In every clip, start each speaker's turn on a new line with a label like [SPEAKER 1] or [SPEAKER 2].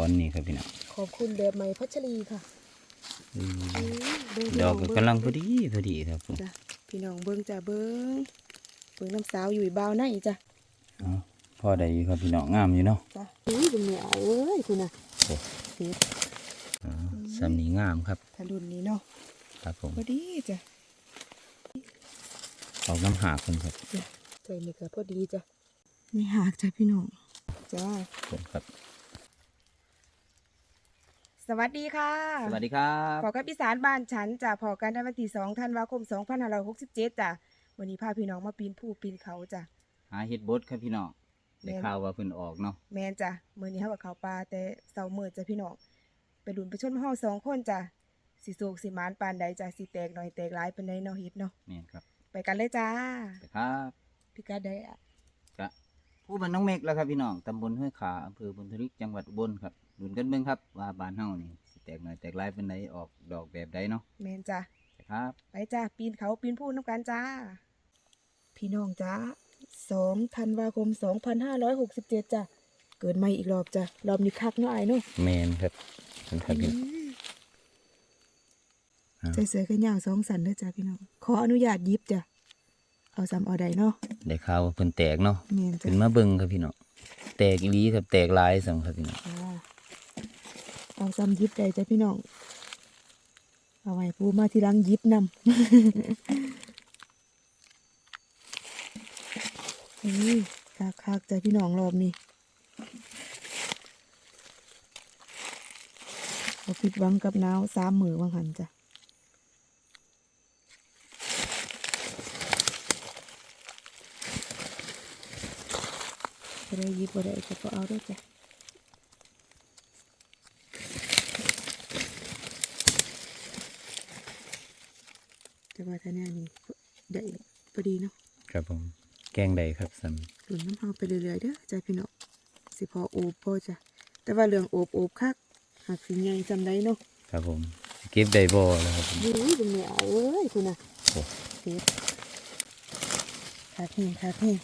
[SPEAKER 1] อนนี่ครับพี่น้อง
[SPEAKER 2] ขอบคุณแบบใหม่พัชรีค่ะ
[SPEAKER 1] อืม
[SPEAKER 2] อื้อเบิ่ง
[SPEAKER 1] ดอกก็
[SPEAKER 2] พี่น้
[SPEAKER 1] กำลังพ
[SPEAKER 2] เบิ่
[SPEAKER 1] อดีพอดีครับผม
[SPEAKER 2] จ้ะพี่น้องเบิ้งจ้ะเบิ้งเบิ้งน้ำสาวอยู่อีบ้าวไหนจ้ะ
[SPEAKER 1] เอาพอได้อยู่ครับพี่น้องงามอยู่เนาะ
[SPEAKER 2] จ้ะอุ้ยเป็นเหนียวเอ้ยคุณน่ะ
[SPEAKER 1] โอ้
[SPEAKER 2] เสีย
[SPEAKER 1] อ่าสำนีงามครับ
[SPEAKER 2] ถนนนี้เนาะ
[SPEAKER 1] ครับผม
[SPEAKER 2] พอดีจ้ะ
[SPEAKER 1] ออกน้ำหากคนครับ
[SPEAKER 2] จ้ะใจนี่ก็พอดีจ้ะไม่หักจ้ะพี่น้องจ้า
[SPEAKER 1] ผมครับ
[SPEAKER 2] สวัสดีค่ะ
[SPEAKER 1] สวัสดีครับ
[SPEAKER 2] พอกับอีสานบ้านฉันจ้ะพอกันในวันที่สองธันวาคมสองพันห้าร้อยหกสิบเจ็ดจ้ะวันนี้พาพี่น้องมาปีนผู้ปีนเขาจ้ะ
[SPEAKER 1] หาเฮ็ดบดครับพี่น้องได้ข่าวว่าเพิ่นออกเนาะ
[SPEAKER 2] แมนจ้ะมื้อนี้เฮากับเขาปลาแต่เสาร์มื้อจ้ะพี่น้องไปดุนไปชนเฮาสองคนจ้ะสิโศกสิหมานปานใดจ้ะสิแตกหน่อยแตกหลายปานใดเนาะเฮ็ดเนาะ
[SPEAKER 1] แม่นครับ
[SPEAKER 2] ไปกันเลยจ้า
[SPEAKER 1] ไปครับ
[SPEAKER 2] พี่กัดได้อะ
[SPEAKER 1] จะผู้บ้านน้องเมกแล้วครับพี่น้องตำบลห้วยขาอำเภอบุญทริกจังหวัดอุบลครับ ดุนกันเบิ่งครับ ว่าบ้านเฮานี่สิแตกหน่อยแตกหลายเป็นไดออกดอกแบบใดเนาะ
[SPEAKER 2] แมนจ้ะ
[SPEAKER 1] ไปครับ
[SPEAKER 2] ไปจ้าปีนเขาปีนผู้น้ำกันจ้า พี่น้องจ้า2ธันวาคม2567จ้ะ เกิดใหม่อีกรอบจ้ะ รอบนี้คักเนาะอ้ายเนาะ
[SPEAKER 1] แม่นครับเป็นครับพี่อ่า
[SPEAKER 2] ใจเสือกันยาวสองสันเด้อจ้ะพี่น้อง ขออนุญาตหยิบจ้ะ เอาซ้ำเอาใดเนาะ
[SPEAKER 1] ได้ข่าวว่าเพิ่นแตกเนาะ
[SPEAKER 2] แมนจ้ะ
[SPEAKER 1] ขึ้นมาเบิ่งครับพี่น้องแตกอีหลีครับแตกหลายสำครับพี่น้อง
[SPEAKER 2] จ้าเอาซ้ำยิบใดจ้ะพี่น้อง เอาไว้ปูมาทีหลังยิบนำนี่คักคักจ้ะพี่น้องรอบนี้เราผิดหวังกับหนาวสามมือวังหันจ้ะจะได้ยิบบ่ได้จะก็เอาด้วยจ้ะแต่ว่าถ้าแน่นี่ได้พอดีเนาะ
[SPEAKER 1] ครับผม แกงใดครับส
[SPEAKER 2] หลุนน้ำเฮาไปเรื่อยๆเด้อจ้ะพี่น้องสิพอโอบพอจ้ะแต่ว่าเรื่องโอบโอบคักหากสิใหญ่จำได้เนาะำ
[SPEAKER 1] ครับผมสิเก็บได้บ่แล้วครับผม
[SPEAKER 2] อุ้ยเป็นเหนียวเอ้ยคุณน่ะ
[SPEAKER 1] โอ้
[SPEAKER 2] เสียขาดแห้งขาดแห้ง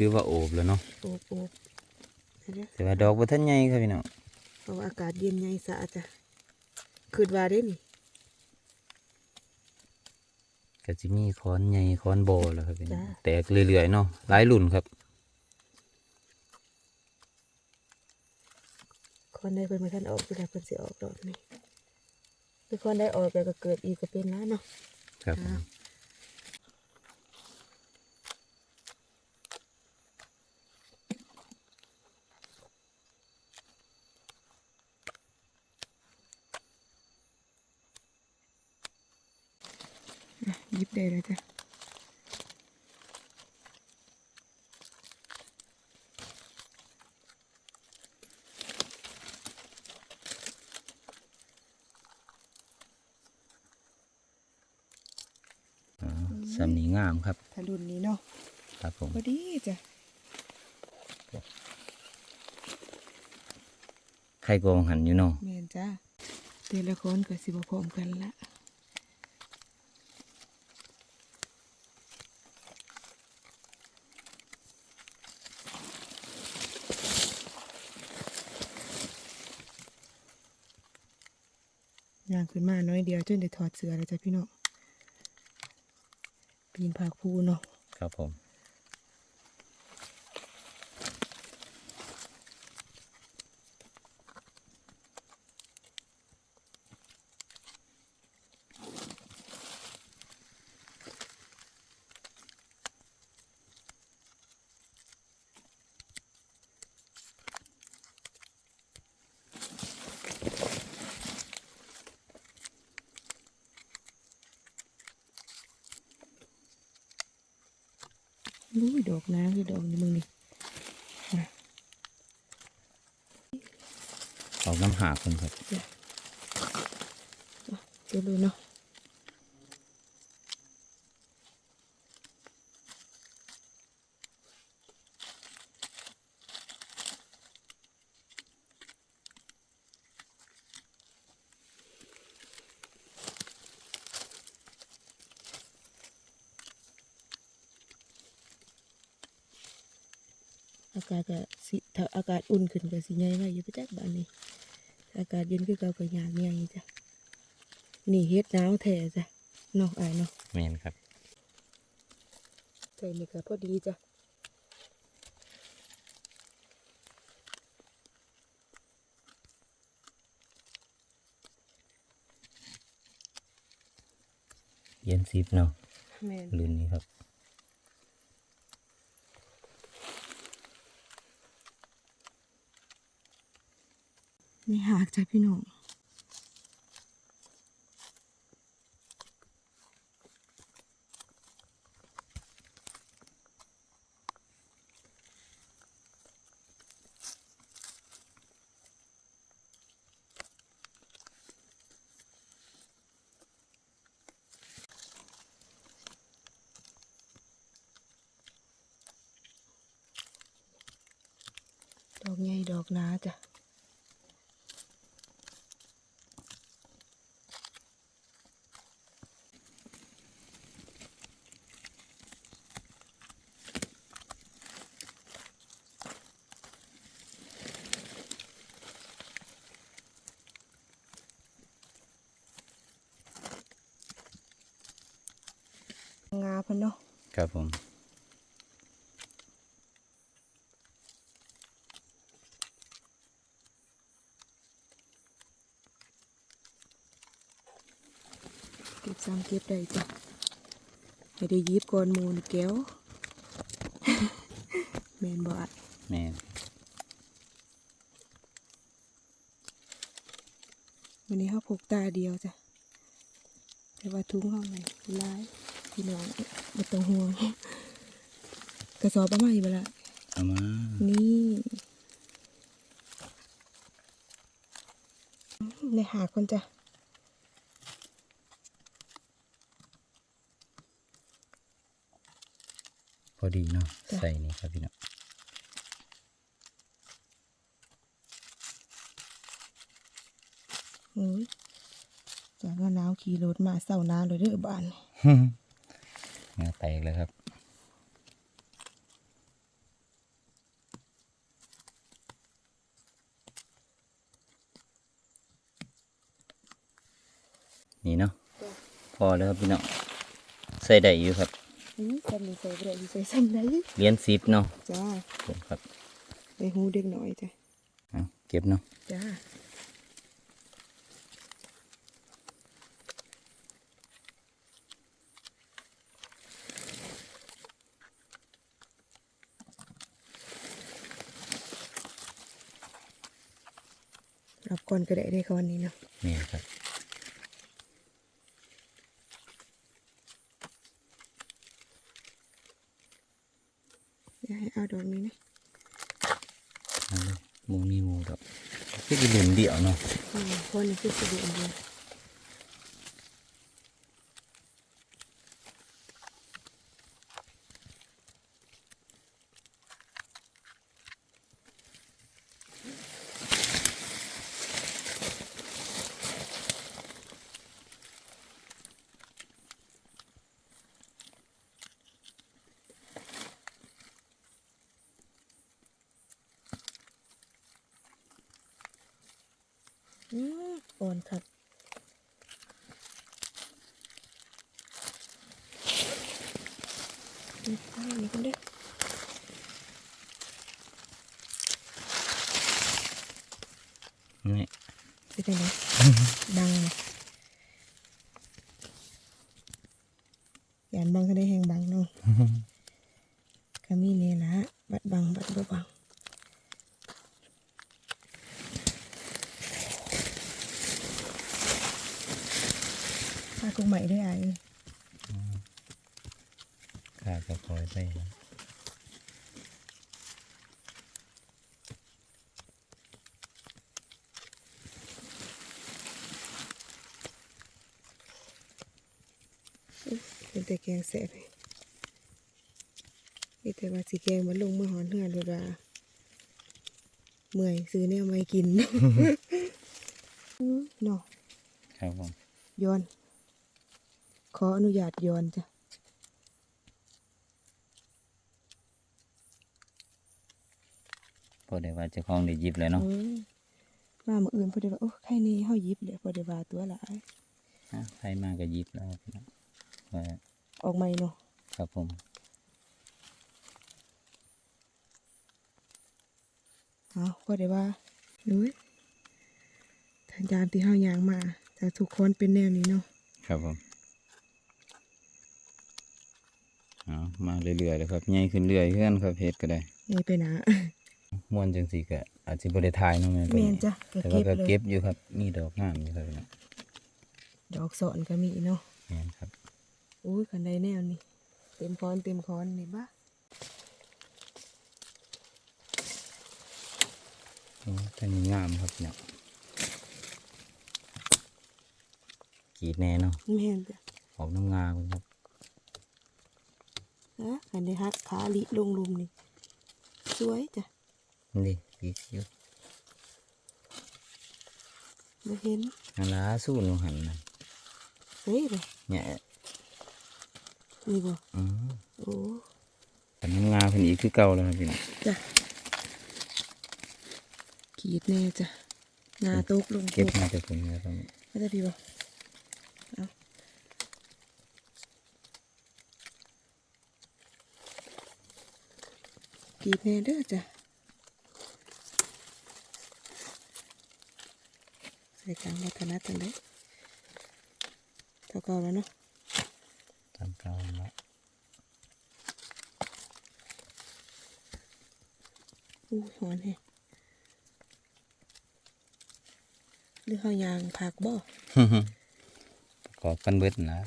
[SPEAKER 1] คือว่าโอบแล้วเนาะ
[SPEAKER 2] โอบโอบเดี๋ยว
[SPEAKER 1] แต่ว่าดอกบ่ทันใหญ่ครับพี่น้อง
[SPEAKER 2] เพราะว่าอากาศเย็นใหญ่สะอาดจ้ะคืดว่าได้นี่
[SPEAKER 1] ก็สิมีค้อนใหญ่ค้อนบ่แล้วครับพี่น้องแตกเรื่อยๆเนาะหลายรุ่นครับ
[SPEAKER 2] คนใดเพิ่นมาท่านออกเวลาเพิ่นสิออกดอกนี่คือคนได้ออกแล้วก็เกิดอีกก็เป็นแล้วเนาะ
[SPEAKER 1] ครับ ผม
[SPEAKER 2] อ่าอะหยิบได้เลยจ้ะ
[SPEAKER 1] อ๋อสำนีงามครับ
[SPEAKER 2] ถ้ารุ่นนี้เนาะ
[SPEAKER 1] ครับผม
[SPEAKER 2] พอดีจ้ะ
[SPEAKER 1] ใครโกงหันอยู่เนาะ
[SPEAKER 2] แม่นจ้ะแต่ละคนก็สิบ่พร้อมกันละย่างขึ้นมาน้อย เดียวจนได้ถอดเสื้อแล้วจ้ะพี่น้องปีนผากภูเนาะ
[SPEAKER 1] ครับผม
[SPEAKER 2] อุ้ยดอกน้ำคือดอกนี้มึงนี่
[SPEAKER 1] ออกน้ำหากคนครับ
[SPEAKER 2] เจอเลยเนาะ อากาศก็สิถ้าอากาศอุ่นขึ้นก็สิใหญ่ไว้อยู่ไปจักบ้านนี้ถ้าอากาศเย็นคือเก่าก็ยากใหญ่จ้ะนี่เฮ็ดหนาวแท้จ้ะเนาะอ้ายเนาะ
[SPEAKER 1] แมนครับ
[SPEAKER 2] ใส่นี่ก็พอดีจ้ะ
[SPEAKER 1] เย็นซิปเนาะ
[SPEAKER 2] แม่น
[SPEAKER 1] รุ่นนี้ครับ
[SPEAKER 2] นี่หากจ้ะพี่น้องดอกใหญ่ดอกหนาจ้ะ เพิ่นเนาะ
[SPEAKER 1] ครับผม
[SPEAKER 2] เก็บซ้ำเก็บได้จ้ะไม่ได้ยิบก่อนหมูนี่แก้วแมนบ่อะ
[SPEAKER 1] แมน
[SPEAKER 2] วันนี้เขาพกตาเดียวจ้ะแต่ว่าทุงเขาไหนร้าย พี่น้องไม่ต้องห่วงกระสอบประมาณอยู่บ่ละ
[SPEAKER 1] เอามา
[SPEAKER 2] นี่ในหาคนจ้ะ
[SPEAKER 1] พอดีเนาะใส่นี่ครับพี่น้อง
[SPEAKER 2] โอ้ยจากว่าหนาวขี่รถมาเศร้าหนาเลยเด้อบ้าน
[SPEAKER 1] งาแตกเลยครับนี่เนาะพอแล้วครับพี่น้องใส่ได้อยู่ครับ
[SPEAKER 2] นี่ซ้ำนี่ใส่ไปได้อยู่ใส่ซ้ำได้
[SPEAKER 1] เหรียญซิปเนาะ
[SPEAKER 2] จ้า
[SPEAKER 1] ผมครับ
[SPEAKER 2] ได้หูเด็กหน่อยจ้ะ
[SPEAKER 1] เอาเก็บเนาะ
[SPEAKER 2] จ้า อนก็ได้ได้คอนนี้เนาะ
[SPEAKER 1] นี่ครับ
[SPEAKER 2] อย่าให้เอาดอกนี้นะ
[SPEAKER 1] เอาเลยหมูนี่หมูดอกคือจะเหรียญเดียวเนาะ
[SPEAKER 2] อืมคนนี้คือสะดวกดีอืม อ่อนครับ นี่เอาอันนี้กันเด้อ
[SPEAKER 1] นี่
[SPEAKER 2] ไปได้ไหนบังนะยานบังก็ได้แหงบังเนาะก็มีเนี่ยละบัดบังบัดบ่บัง พากุ้งใหม่ได้ไอ้
[SPEAKER 1] ขาก็คอยไป
[SPEAKER 2] เป็นแต่แกงแสบนี่แต่ว่าสีแกงมันลงเมื่อหอนเหือนเวลาเมื่อยซื้อแนวไม่กินเนาะ
[SPEAKER 1] ครับผม
[SPEAKER 2] ย้อน ขออนุญาตย้อนจ้ะ
[SPEAKER 1] พอได้ว่าเจ้าของได้หยิบแล้วเนาะ
[SPEAKER 2] เออมาเมื่ออื่นพอดีว่าโอ้ใครนี่เฮาหยิบเลยพอดีว่าตัวหลาย
[SPEAKER 1] อะใครมาก็หยิบแล้วพี่น้องว่า
[SPEAKER 2] ออกใหม่เนาะ
[SPEAKER 1] ครับผม
[SPEAKER 2] เอาพอดีว่าเอ้ยทันยามที่เฮายางมาแต่ทุกคนเป็นแนวนี้เนาะ
[SPEAKER 1] ครับผม เอามาเรื่อยๆเลยครับใหญ่ขึ้นเรื่อยขึ้นครับเฮ็ดก็ได้
[SPEAKER 2] ไงไปหนา
[SPEAKER 1] ม่วนจังสีก็อาจจะบ่ได้ถ่ายเนาะแม่
[SPEAKER 2] แม่นจ้ะก็
[SPEAKER 1] แต่
[SPEAKER 2] เก็
[SPEAKER 1] ว่า
[SPEAKER 2] บ
[SPEAKER 1] ก็
[SPEAKER 2] เลย
[SPEAKER 1] เก็บอยู่ครับ มีดอกงามอยู่ครับพี่น้อง
[SPEAKER 2] ดอกสอนก็มีเนาะ
[SPEAKER 1] แม่นครับ
[SPEAKER 2] อุ้ยคันใดแนวนี้เต็มคอนเต็มคอนนี่บ้า
[SPEAKER 1] โอ้ท่านนี้งามครับพี่น้องกรีดแน่เนาะ
[SPEAKER 2] แม่นจ้ะ
[SPEAKER 1] ออกน้ำงาเพิ่นครับ
[SPEAKER 2] นะคันใดฮักขาลิลงลุมนี่สวยจ้ะ
[SPEAKER 1] นี่กรีดอยู่
[SPEAKER 2] มาเห็น
[SPEAKER 1] อันล่าสู้ลงหันนะ
[SPEAKER 2] เฮ้ยเลย
[SPEAKER 1] เนี่ย
[SPEAKER 2] นี่บ่
[SPEAKER 1] อือ
[SPEAKER 2] โอ้
[SPEAKER 1] แต่น้ำงาเพิ่นอีกคือเก่าแล้วครับพี่น้อง
[SPEAKER 2] จ้ะขีดแน่จ้ะงาตกลง
[SPEAKER 1] เก็บ
[SPEAKER 2] ตก
[SPEAKER 1] มาจากผมแล้วครับ
[SPEAKER 2] ไม่ได้พี่บ่เอา ขีดแน่เด้อจ้ะ ใส่กลางวัฒนธรรมเลยเท่าเก่าแล้วเนาะ
[SPEAKER 1] ตามเก่าแล้ว
[SPEAKER 2] อู้หอนแฮะหรือเขายางผักบ่
[SPEAKER 1] ประกอบกันเบิดนะ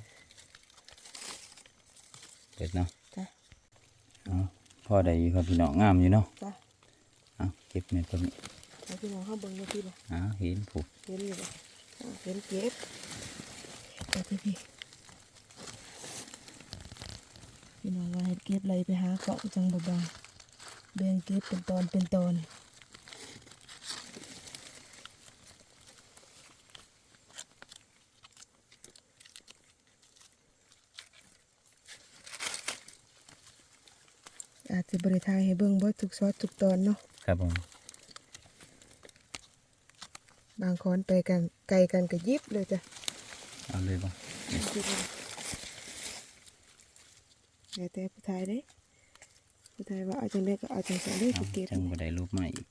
[SPEAKER 1] เบิดเนาะ
[SPEAKER 2] จ้ะ
[SPEAKER 1] เอา พอได้อยู่ครับพี่น้องงามอยู่เนาะ
[SPEAKER 2] จ้ะ
[SPEAKER 1] เอาเก็บแม่ต้น
[SPEAKER 2] แล้วพี่น้องเข้าเบิ่งเลยพี่บ่
[SPEAKER 1] อ้าวเห็นผูก
[SPEAKER 2] เห็นอยู่บ่อ่าเห็นเก็บไปพี่พี่พี่น้องว่าให้เก็บอะไรไปหาเกาะจังบ่บางแบ่งเก็บเป็นตอนเป็นตอน อาจจะบริทายให้เบิ่งเบิดทุกซอดทุกตอนเนาะ
[SPEAKER 1] ครับผม
[SPEAKER 2] บางคนไปกันไกลกันก็ยิบเลยจ้ะ
[SPEAKER 1] เอาเลยบ่
[SPEAKER 2] แล้วแต่ผู้ชายเด้ผู้ชายว่าเอาจังได้ก็เอาจังสันเด้
[SPEAKER 1] เอา
[SPEAKER 2] ผู้เก็บ
[SPEAKER 1] จังบ่ได้รูปใหม่อีก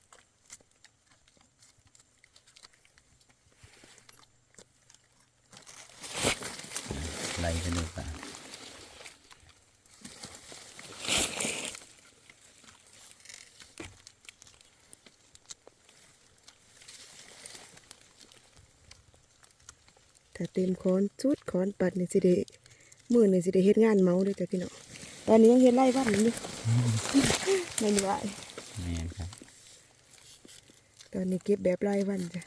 [SPEAKER 1] ไล่ไปเลยป่ะ
[SPEAKER 2] ถ้าเต็มคอนชุดคอนปัดนี่สิได้มื้อนี่สิได้เฮ็ดงานเมาเด้อจ้ะพี่น้องตอนนี้ยังเฮ็ดไร่บ้านอยู่นี่ไม่ไหว
[SPEAKER 1] แม่นครับ
[SPEAKER 2] ตอนนี้เก็บแบบไร่วันจ้ะ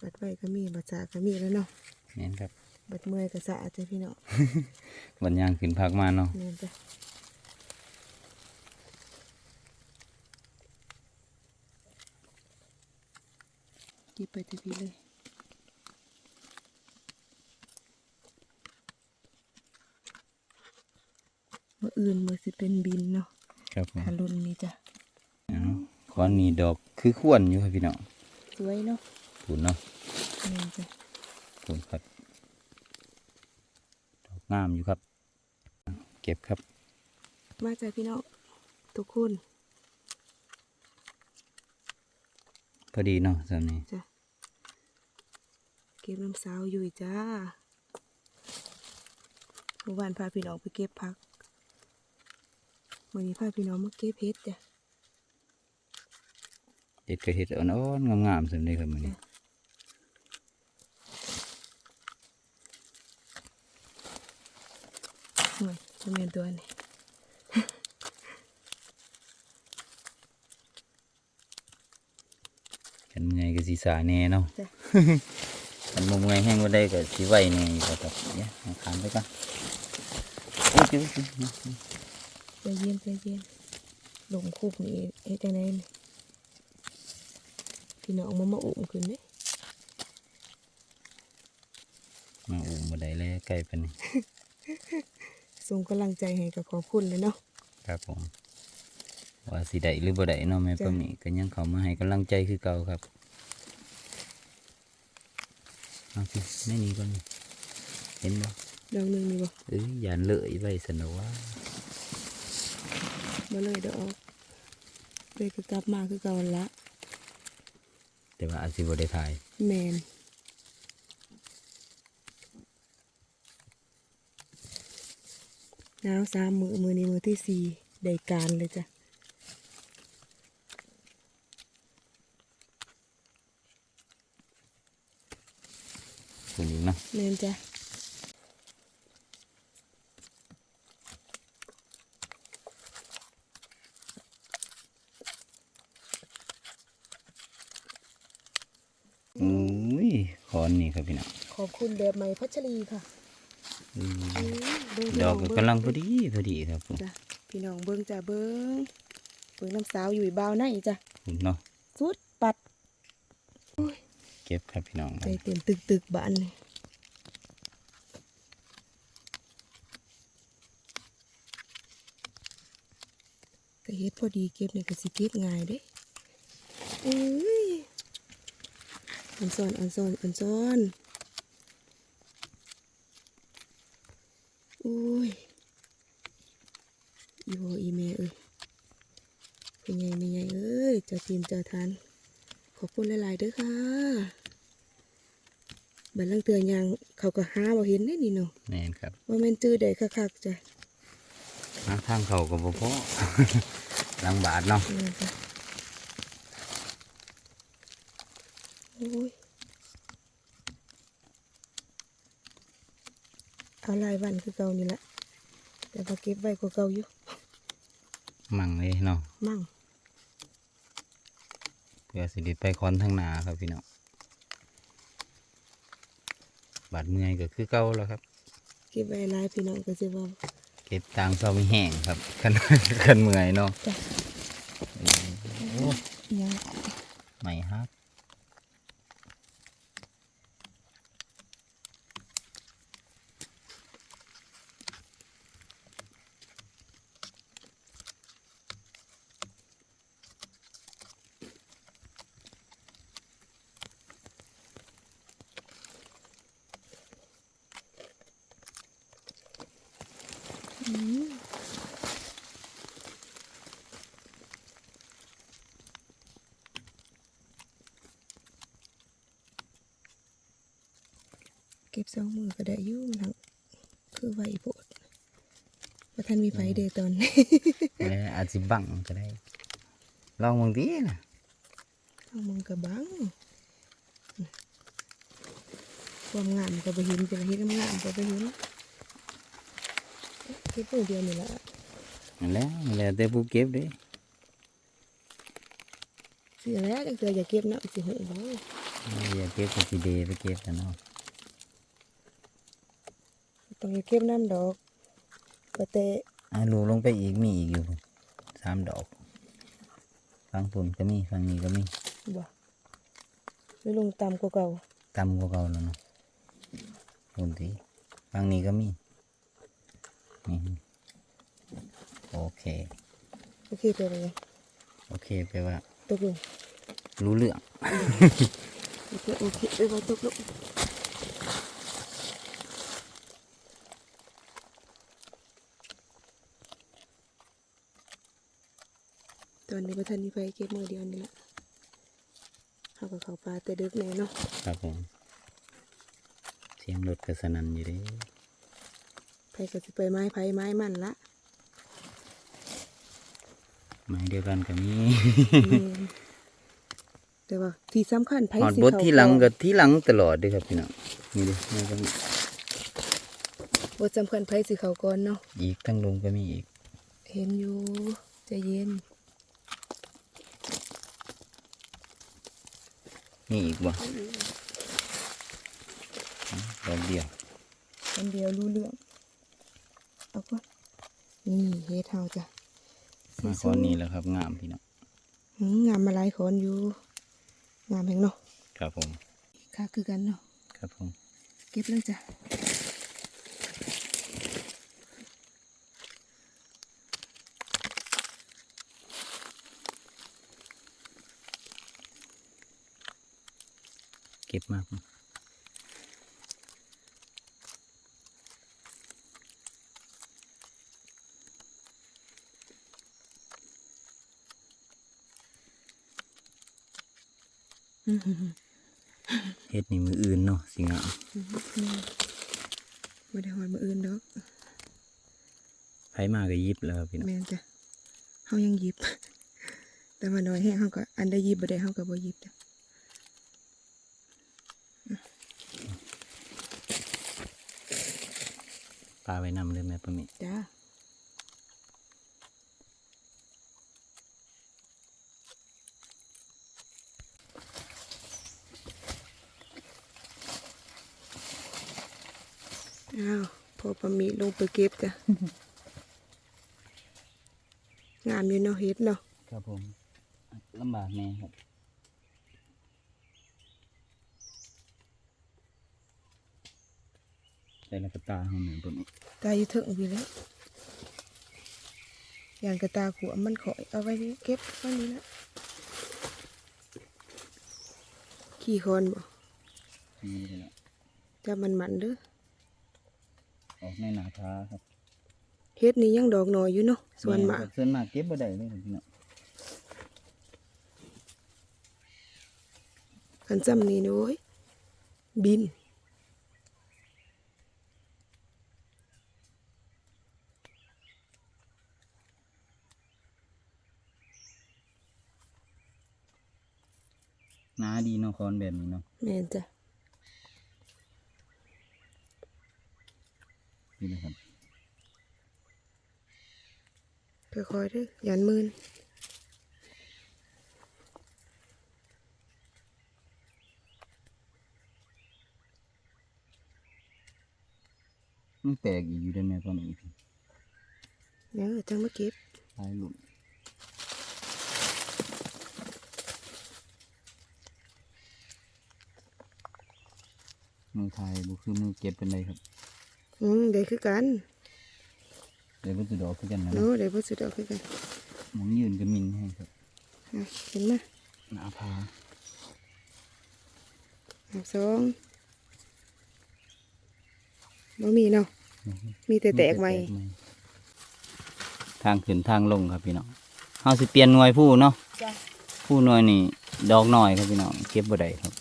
[SPEAKER 2] บัดไว้ก็มีบัดสาก็มีแล้วเนาะ
[SPEAKER 1] แม่นครับ
[SPEAKER 2] บัดเมื่อยก็สะอาดจ้ะพี่น้อง
[SPEAKER 1] วันย่างขึ้นพักมาเนาะ
[SPEAKER 2] นี่นจ้ะ หยิบไปทีพีเลยเมื่ออื่นมือสิเป็นบินเนาะ
[SPEAKER 1] ครับผม
[SPEAKER 2] ทารุนนี่จ้ะ
[SPEAKER 1] เอาขอนนี่ดอกคือขวนอยู่ครับพี่น้อง
[SPEAKER 2] สวยเนาะ
[SPEAKER 1] ผูนเนาะ
[SPEAKER 2] นี่จ้ะ
[SPEAKER 1] ผูนครับดอกงามอยู่ครับ เก็บครับ
[SPEAKER 2] มาจ้ะพี่น้องทุกคน
[SPEAKER 1] พอดีเนาะสำนี้
[SPEAKER 2] จ้ะเก็บน้ำสาวอยู่อีกจ้าเมื่อวานพาพี่น้องไปเก็บผักวันนี้พาพี่น้องมาเก็บเพชรจ้ะ
[SPEAKER 1] เด็ดก็เห็ดอ่อนๆงามๆสำนี้ครับมื้อนี้
[SPEAKER 2] หน่อยจะเมียนตัวนี่
[SPEAKER 1] กันไงก็สิสาแน่เนาะ
[SPEAKER 2] จ้ะ
[SPEAKER 1] กันมุมไงแห้งบ่ได้ก็สิไหวแน่อยู่ครับเนี่ยเอาขามไปก่อนโอ้ยเดี๋ยว
[SPEAKER 2] ใจเย็นใจเย็นลงคุกนี่เฮ็ดจังไดนี่พี่น้องมามาอุ้มขึ้นเด้
[SPEAKER 1] มาไก่เป็นนี่
[SPEAKER 2] ส่งกำลังใจให้กับขอบคุณเลยเนาะ
[SPEAKER 1] ครับผมว่าสิได้หรือบ่ได้เนาะแม่
[SPEAKER 2] จ้ะ
[SPEAKER 1] ป้าหมีก็ยังเขามาให้กำลังใจคือเก่าครับ เอาสิไม่หนีก่อนนี่เห็นบ่
[SPEAKER 2] ดอกหนึงนี่บ่
[SPEAKER 1] เอ้ยยานเลยไว้สนว่า
[SPEAKER 2] บ่เลยดอกเลยก็กลับมาคือเก่าหั่นละ
[SPEAKER 1] แต่ว่าอาจสิบ่ได้ถ่าย
[SPEAKER 2] แมนหนาวสามมือมือนี้มือที่สี่ได้การเลยจ้ะ
[SPEAKER 1] คนนี้เนาะ
[SPEAKER 2] แมนจ้ะ
[SPEAKER 1] อุ้ยคอนนี่ครับพี่น้อง
[SPEAKER 2] ขอบคุณแบบใหม่พัชรีค่ะ
[SPEAKER 1] อืม
[SPEAKER 2] อืมเบิ่ง
[SPEAKER 1] ดอกก็
[SPEAKER 2] พี่น้ง
[SPEAKER 1] กำลังพ
[SPEAKER 2] เบิ่
[SPEAKER 1] อดีพอดีครับผม
[SPEAKER 2] จ้ะพี่น้องเบิ้งจ้ะเบิ้งเบิ้งน้ำสาวอยู่บ้าวไหนจ้ะ
[SPEAKER 1] คุณเนาะ
[SPEAKER 2] สุดปัด
[SPEAKER 1] เก็บครับพี่น้อง
[SPEAKER 2] ใจเต็มตึกตึกบ้านนี่ก็เฮ็ดพอดีเก็บนี่ก็สิเก็บง่ายเด้เอ้ยอันซ้อนอันซ้อนอันซ้อนอุ้ยอีโวอีเมเอ้ยเป็นไงเป็นไงเอ้ยเจ้าทีมเจ้าทานขอบคุณหลายๆเด้อค่ะ บันลังเตือนยังเขาก็หาบ่เห็นได้นี่เนาะ
[SPEAKER 1] แม่นครับ
[SPEAKER 2] ว่าแม่นจื้อได้คักๆจ้ะ
[SPEAKER 1] หาทางเขาก็บ่พอ หลังบาทเนาะ
[SPEAKER 2] นี่ค่ะโอ้ยเอาหลายวันคือเก่านี่แหละแต่พอเก็บไว้กว่าเก่าอยู่
[SPEAKER 1] มั่งเลยเนาะ
[SPEAKER 2] มั่ง
[SPEAKER 1] เพื่อสิได้ไปคอนทางหนาครับพี่น้อง บาดเมื่อยก็คือเก่าแล้วครับ
[SPEAKER 2] เก็บไว้หลายพี่น้องก็จะว่า
[SPEAKER 1] เก็บตังเศร้าไม่แห้งครับคันคันเมื่อยเนาะ
[SPEAKER 2] จ้ะ
[SPEAKER 1] โอ้
[SPEAKER 2] อิหยัง
[SPEAKER 1] ไม่ฮัก
[SPEAKER 2] อืมเก็บสองมือ ก็ได้อยุ่ทั้งคือไวโพดว่าท่านมีไฟเดตอน
[SPEAKER 1] และอาจสิบังก็ได้ ลองบางทีนะ
[SPEAKER 2] เอามึงกระบังความงามก็ไปเห็นจะเห็นงามก็ไปเห็นเก็บมือเดียวนี่แหละ
[SPEAKER 1] นั่นแหล้วแล้วแต่ผู้เก็บเด้
[SPEAKER 2] เสียแล้วจังเสืออย่าเก็บนะสิหงบ่
[SPEAKER 1] อย่าเก็บก็สิเดไปเก็บกันเนาะ
[SPEAKER 2] ต้องอย่าเก็บน้ำดอกกระเตะ
[SPEAKER 1] อ่าลูลงไปอีกมีอีกอยู่สามดอกฟังปุ่นก็มีฟังนี้ก็มี
[SPEAKER 2] บ่หรือลงต่ำกว่าเก่า
[SPEAKER 1] ต่ำกว่าเก่าแล้วเนาะปุ่นทีฟังนี้ก็มีนี่โอเค
[SPEAKER 2] โอเคไปเลย
[SPEAKER 1] โอเคแปลว่า
[SPEAKER 2] ตกลง
[SPEAKER 1] รู้เรื่อง
[SPEAKER 2] โอเคโอเคไปว่าตกลง ตอนนี้พระท่านมีไฟเก็บมือเดียวนี่แหละเขาก็เขาปลาแต่ดึกแน่เนาะ
[SPEAKER 1] ครับผม เสียงรถกระสนันอยู่เด้
[SPEAKER 2] ไผก็สิไปไม้ไผไม้มันละ
[SPEAKER 1] ไม้เดียวกันก็มี
[SPEAKER 2] แม่นแต่ว่าที่สำคัญไผ
[SPEAKER 1] หอด
[SPEAKER 2] สิ
[SPEAKER 1] บท
[SPEAKER 2] เข้า
[SPEAKER 1] ที่หลัง
[SPEAKER 2] ก่อน
[SPEAKER 1] ก็ที่หลังตลอดเด้วยครับพี่น้องนี่ดินี่ก็มี
[SPEAKER 2] บทสำคัญไผสิเขาก่อนเนาะ
[SPEAKER 1] อีกทั้งลงก็มีอีก
[SPEAKER 2] เห็นอยู่ใจเย็น
[SPEAKER 1] มีอีกบ่ดอกเดียว
[SPEAKER 2] คนเดียวรู้เรื่อง เอาก่อนนี่เฮ็ดเฮาจ้ะ
[SPEAKER 1] มาข้อนี้แล้วครับ งามพี่น้อง
[SPEAKER 2] หืมงามมาหลายขอนอยู่ งามแห่งเนาะ
[SPEAKER 1] ครับผม
[SPEAKER 2] ค่ะคือกันเนาะ
[SPEAKER 1] ครับผม
[SPEAKER 2] เก็บเลยจ้ะ
[SPEAKER 1] เก็บมากมั้ง
[SPEAKER 2] อื้อหือ
[SPEAKER 1] เฮ็ดนี่มืออื่นเนาะสิงาม
[SPEAKER 2] ไม่ได้หอดมืออื่นดอก
[SPEAKER 1] ไผมากก็ยิบแล้วครับพี่น้อง
[SPEAKER 2] แม่นจ้ะเฮายังหยิบ แต่ว่าน้อยแห้งเฮาก็อันได้หยิบบ่ได้เฮาก็บ่หยิบจ้ะ
[SPEAKER 1] ปลาไว้นำเลยแม่ปะมิ
[SPEAKER 2] จ้าอ้าวพอปะมีลงไปเก็บจ้ะ งามอยู่เนาะเฮ็ดเนาะ
[SPEAKER 1] ครับผมลำบากแน่ครับ ใส่แล้วก็ตาห้องหนึ่งปะมิ
[SPEAKER 2] ตาอยู่ถึงพี่แล้วยานกระตาขัวมันขอยเอาไว้นี่เก็บไว้นี่ละขี่คอนบ่
[SPEAKER 1] นี่เลยละ
[SPEAKER 2] จะมันมันๆเด้อ
[SPEAKER 1] ออกในหนาท้าครับ
[SPEAKER 2] เฮ็ดนี่ยังดอกน้อยอยู่เนาะส่วนมาก
[SPEAKER 1] แครับส่วนมากเก็บบ่ได้เลยครับพี่น้อง
[SPEAKER 2] คันจำนี่นะโอ้ยบิน
[SPEAKER 1] ดีเนาะคอนแบบนี้เนาะ
[SPEAKER 2] แม่นจ้ะ
[SPEAKER 1] นี่นะครับ
[SPEAKER 2] ค่อยๆเด้อยันมืน
[SPEAKER 1] มันแตกอีกอยู่ได้ไหมปะมิพี่
[SPEAKER 2] เดี๋ยวจังมาเก็บ
[SPEAKER 1] ลายหลุม มือไทยบุคือมือเก็บเป็นไรครับ
[SPEAKER 2] อืมได้คือกัน
[SPEAKER 1] เดี๋ยววัตถุดอกคือกันนะ
[SPEAKER 2] เนาะได้บ่สุดเอาคือกัน
[SPEAKER 1] หมองยืนก็มินให้ครับ
[SPEAKER 2] อะเห็นไหม
[SPEAKER 1] หนาพา
[SPEAKER 2] เอาสองบ่มีเนาะมีแต่แตกใหม่
[SPEAKER 1] ทางขึ้นทางลงครับพี่น้องเฮาสิเปลี่ยนหน่วยผู้เนาะ
[SPEAKER 2] จ้ะ
[SPEAKER 1] ผู้หน่วยนี่ ดอกหน่อยครับพี่น้องเก็บบ่ได้ครับ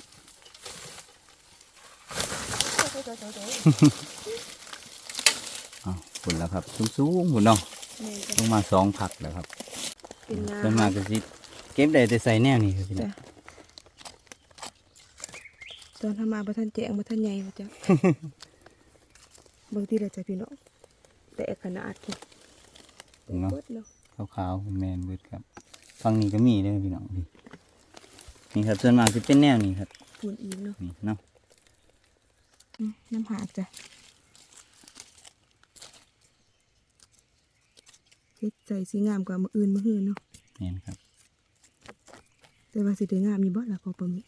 [SPEAKER 1] อ้าวฝุ่นแล้วครับสูงๆฝุ่นเนาะ
[SPEAKER 2] แม่นจ้ะ
[SPEAKER 1] ลงมาสองผักแล้วครับ
[SPEAKER 2] เป็นงา
[SPEAKER 1] เพิ่นมากระซิบเก็บได้แต่ใส่แนวนี้ครับพี่น้
[SPEAKER 2] จ้ะ
[SPEAKER 1] อง
[SPEAKER 2] ตอนทำมาบ่ทันแจ้งบ่ทันใหญ่ว่าจ้ะบางทีเราจะพี่น้องแต่ขนาดนี้
[SPEAKER 1] เนาะ
[SPEAKER 2] เบิดเนาะ
[SPEAKER 1] ขาวๆแมนเบิดครับฝั่งนี้ก็มีเด้อพี่น้องนี่นี่ครับส่วนมากสิเป็นแนวนี้ครับ
[SPEAKER 2] ปูนอีกเนาะ
[SPEAKER 1] นี่เนาะ
[SPEAKER 2] อืม น้ำหากจ้ะเฮ็ดใจสีงามกว่ามื้ออื่นมื้อหื้อเนาะ
[SPEAKER 1] แม่นครับ
[SPEAKER 2] แต่ว่าสิได้งามมีบ่ล่ะพอปะมิ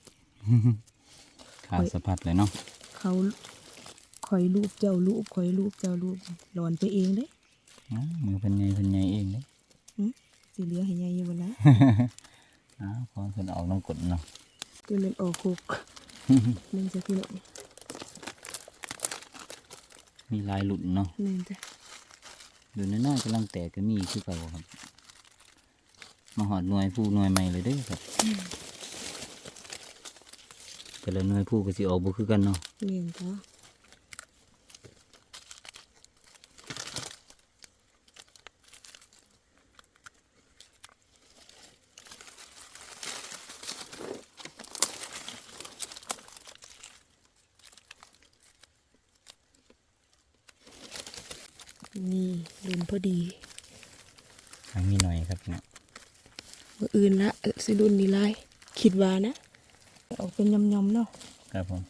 [SPEAKER 1] ขาดสะพัดเลยเนาะ
[SPEAKER 2] เขาคอยรูปเจ้ารูปคอยรูปเจ้ารูปหลอนไปเองเด้
[SPEAKER 1] อ้าวมือเพิ่นใหญ่เพิ่นใหญ่เองเด้
[SPEAKER 2] หึสิเหลือให้ใหญ่อยู่บ่ล่ะ
[SPEAKER 1] อ้าวพอเพิ่นออกน้ำกดเนาะ
[SPEAKER 2] จนมันออกคุกนึงจ้ะพี่น้อง
[SPEAKER 1] มีลายหลุดเนาะ
[SPEAKER 2] แม่นจ้ะ
[SPEAKER 1] อยู่ในหน้ากำลังแตกก็มีคือเก่าครับ มาหอดหน่วยผู้หน่วยใหม่เลยเด้อครับ แต่ละหน่วยผู้ก็สิออกบ่คือกันเนาะ
[SPEAKER 2] แม่นจ้ะ นี่ลุนพอดี
[SPEAKER 1] ทางมีหน่อยครับพี่น้อง
[SPEAKER 2] มื่ออื่นละเออ สิรุ่นนี้ไล่คิดว่านะออกเป็นยำยำๆเนาะ
[SPEAKER 1] ครับผม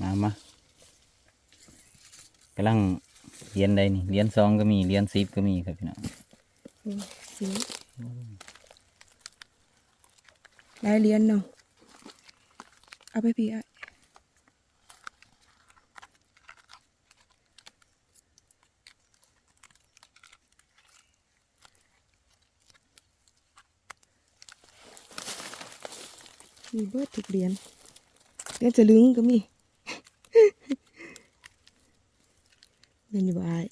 [SPEAKER 1] มามา กำลังเรียนใดนี่เรียนสองก็มีเรียนสิบก็มีครับพี่น้อง
[SPEAKER 2] อืมสิได้เรียนเนาะ เอาไปพี่อะ มีเบิดทุกเหรียญเหรียญจะลึงก็มีเป็นอยู่บ่อาย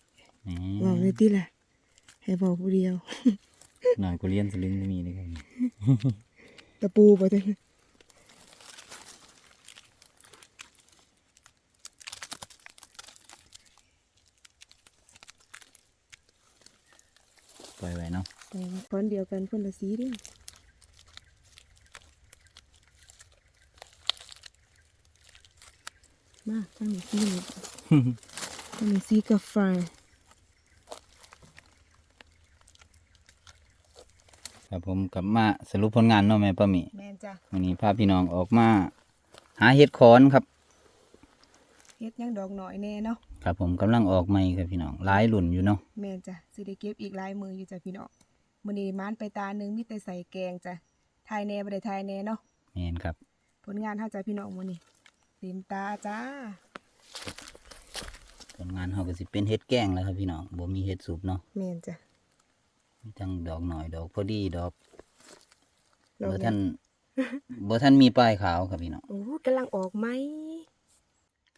[SPEAKER 1] แหม
[SPEAKER 2] บอกเลยติล่ะให้บอกผู้เดียว
[SPEAKER 1] หน่อยก็เรียนสลึงก็มีเลยครับ
[SPEAKER 2] ตะปูบ่ถึง
[SPEAKER 1] ปล่อยไว้เนาะ
[SPEAKER 2] แต่ฟอนต์เดียวกันคนละสีเด้ มาตั้งสีนี่ตั้งสีกาแฟ
[SPEAKER 1] ครับผมกลับมาสรุปผลงานเนาะแม่ป้าหมี
[SPEAKER 2] แม่นจ้ะ
[SPEAKER 1] วันนี้พาพี่น้องออกมา หาเห็ดคอนครับ
[SPEAKER 2] เฮ็ดหยังดอกหน่อยแน่เนาะ
[SPEAKER 1] ครับผมกำลังออกใหม่ครับพี่น้องหลายหลุ่นอยู่เนาะ
[SPEAKER 2] แม่นจ้ะสิได้เก็บอีกหลายมืออยู่จ้ะพี่น้องมื้อนี้มานไปตาหนึงมีแต่ใส่แกงจ้ะทายแหน่บ่ได้ทายแหน่เนาะ
[SPEAKER 1] แม่นครับ
[SPEAKER 2] ผลงานเฮาจ้ะพี่น้องมื้อนี้ เต็มตาจ้า
[SPEAKER 1] ผลงานเขาก็สิเป็นเห็ดแกงแล้วครับพี่น้องบ่มีเห็ดสุปเนาะ
[SPEAKER 2] แม่นจ้ะ
[SPEAKER 1] มีทั้งดอกหน่อยดอกพอดีดอก
[SPEAKER 2] ดอก
[SPEAKER 1] บ่ท่า
[SPEAKER 2] ยัง
[SPEAKER 1] นบ่ท่านมีป้ายขาวครับพี่น้อง
[SPEAKER 2] โอ้กำลังออกไหม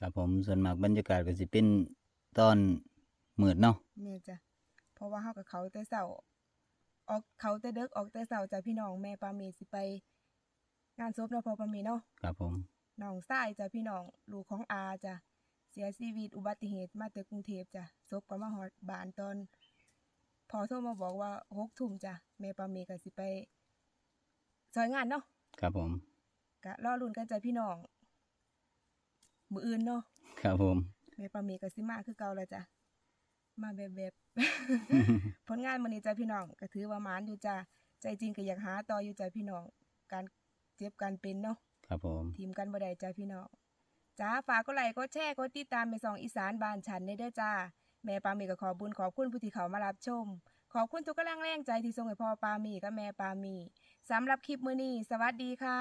[SPEAKER 1] ครับผมส่วนมากบรรยากาศก็สิเป็นตอนมืดเนาะ
[SPEAKER 2] แม่นจ้ะเพราะว่าเฮากับเขาแต่เช้าออกเขาแต่ดึกออกแต่เช้าจ้ะพี่น้องแม่ปาเมสิไปงานศพเนาะพ่อปาเมเนาะ
[SPEAKER 1] ครับผม
[SPEAKER 2] น้องชายจ้ะพี่น้องลูกของอาจ้ะเสียชีวิตอุบัติเหตุมาแต่กรุงเทพจ้ะศพก็มาฮอดบ้านตอน พอโทรมาบอกว่าหกทุ่มจ้ะแม่ปาเมก็สิไปซอยงานเนาะ
[SPEAKER 1] ครับผม
[SPEAKER 2] ก็รอลุ้นกันจ้ะพี่น้องมื้ออื่นเนาะ
[SPEAKER 1] ครับผม
[SPEAKER 2] แม่ปาเมก็สิมาคือเก่าแล้วจ้ะมาแบบแบบผลงานมื้อนี้จ้ะพี่น้องก็ถือว่าหมานอยู่จ้ะใจจริงก็อยากหาต่ออยู่จ้ะพี่น้องการเจ็บการเป็นเนาะ
[SPEAKER 1] ครับผม
[SPEAKER 2] ทีมกันบ่ได้จ้าพี่น้องจ้าฝากกดไลค์กดแชร์กดติดตามไปสองอีสานบ้านฉันได้เด้อจ้า แม่ปามีก็ขอบุญขอบคุณผู้ที่เขามารับชม ขอบคุณทุกกำลังแรงใจที่ส่งให้พ่อปามีกับแม่ปามีสำหรับคลิปมื้อนี้สวัสดีค่ะ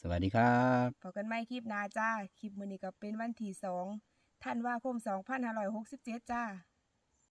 [SPEAKER 1] สวัสดีครับ
[SPEAKER 2] พบกันใหม่คลิปหน้าจ้า คลิปมื้อนี้ก็เป็นวันที่2ธันวาคม2567จ้า